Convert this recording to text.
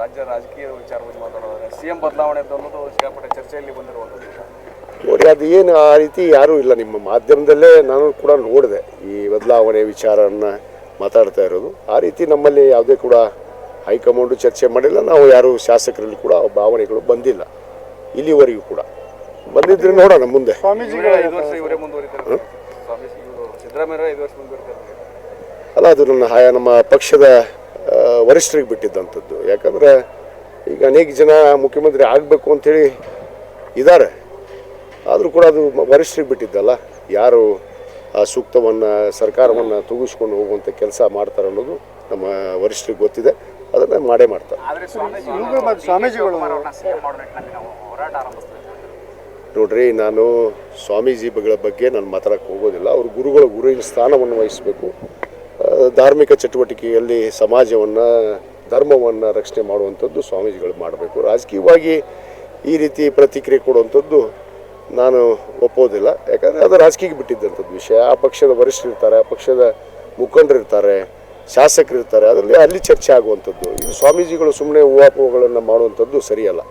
ರಾಜ್ಯ ರಾಜಕೀಯ ವಿಚಾರವಾಗಿ ಮಾತಾಡೋದ್ರೆ ಸಿಎಂ ಬದಲಾವಣೆ ಅಂತ ಅನ್ನೋದು ಸಿಕ್ಕಾಪಟ್ಟೆ ಚರ್ಚೆಯಲ್ಲಿ ಬಂದಿರುವಂಥದ್ದು. ನೋಡಿ ಅದು ಏನು ಆ ರೀತಿ ಯಾರೂ ಇಲ್ಲ. ನಿಮ್ಮ ಮಾಧ್ಯಮದಲ್ಲೇ ನಾನು ಕೂಡ ನೋಡಿದೆ ಈ ಬದಲಾವಣೆ ವಿಚಾರವನ್ನು ಮಾತಾಡ್ತಾ ಇರೋದು. ಆ ರೀತಿ ನಮ್ಮಲ್ಲಿ ಯಾವುದೇ ಕೂಡ ಹೈಕಮಾಂಡು ಚರ್ಚೆ ಮಾಡಿಲ್ಲ. ನಾವು ಯಾರು ಶಾಸಕರಲ್ಲಿ ಕೂಡ ಭಾವನೆಗಳು ಬಂದಿಲ್ಲ. ಇಲ್ಲಿವರೆಗೂ ಕೂಡ. ಬಂದಿದ್ರೆ ನೋಡೋಣ ಮುಂದೆ. ಅಲ್ಲ ಅದು ನನ್ನ ನಮ್ಮ ಪಕ್ಷದ ವರಿಷ್ಠರಿಗೆ ಬಿಟ್ಟಿದ್ದಂಥದ್ದು. ಯಾಕಂದರೆ ಈಗ ಅನೇಕ ಜನ ಮುಖ್ಯಮಂತ್ರಿ ಆಗಬೇಕು ಅಂಥೇಳಿ ಇದ್ದಾರೆ. ಆದರೂ ಕೂಡ ಅದು ವರಿಷ್ಠರಿಗೆ ಬಿಟ್ಟಿದ್ದಲ್ಲ. ಯಾರು ಆ ಸೂಕ್ತವನ್ನು ಸರ್ಕಾರವನ್ನು ತೂಗಿಸ್ಕೊಂಡು ಹೋಗುವಂಥ ಕೆಲಸ ಮಾಡ್ತಾರೆ ಅನ್ನೋದು ನಮ್ಮ ವರಿಷ್ಠರಿಗೆ ಗೊತ್ತಿದೆ. ಅದನ್ನು ಮಾಡೇ ಮಾಡ್ತಾರೆ. ಸ್ವಾಮೀಜಿಗಳು. ನೋಡ್ರಿ ನಾನು ಸ್ವಾಮೀಜಿಗಳ ಬಗ್ಗೆ ನಾನು ಮಾತಾಡೋಕ್ಕೆ ಹೋಗೋದಿಲ್ಲ. ಅವರು ಗುರುಗಳ ಗುರುವಿನ ಸ್ಥಾನವನ್ನು ವಹಿಸಬೇಕು. ಧಾರ್ಮಿಕ ಚಟುವಟಿಕೆಯಲ್ಲಿ ಸಮಾಜವನ್ನು, ಧರ್ಮವನ್ನು ರಕ್ಷಣೆ ಮಾಡುವಂಥದ್ದು ಸ್ವಾಮೀಜಿಗಳು ಮಾಡಬೇಕು. ರಾಜಕೀಯವಾಗಿ ಈ ರೀತಿ ಪ್ರತಿಕ್ರಿಯೆ ಕೊಡುವಂಥದ್ದು ನಾನು ಒಪ್ಪೋದಿಲ್ಲ. ಯಾಕಂದರೆ ಅದು ರಾಜಕೀಯಕ್ಕೆ ಬಿಟ್ಟಿದ್ದಂಥದ್ದು ವಿಷಯ. ಆ ಪಕ್ಷದ ವರಿಷ್ಠರಿರ್ತಾರೆ ಆ ಪಕ್ಷದ ಮುಖಂಡರಿರ್ತಾರೆ ಶಾಸಕರಿರ್ತಾರೆ ಅದರಲ್ಲಿ ಅಲ್ಲಿ ಚರ್ಚೆ ಆಗುವಂಥದ್ದು. ಇದು ಸ್ವಾಮೀಜಿಗಳು ಸುಮ್ಮನೆ ಹೂವಾಪುಗಳನ್ನು ಮಾಡುವಂಥದ್ದು ಸರಿಯಲ್ಲ.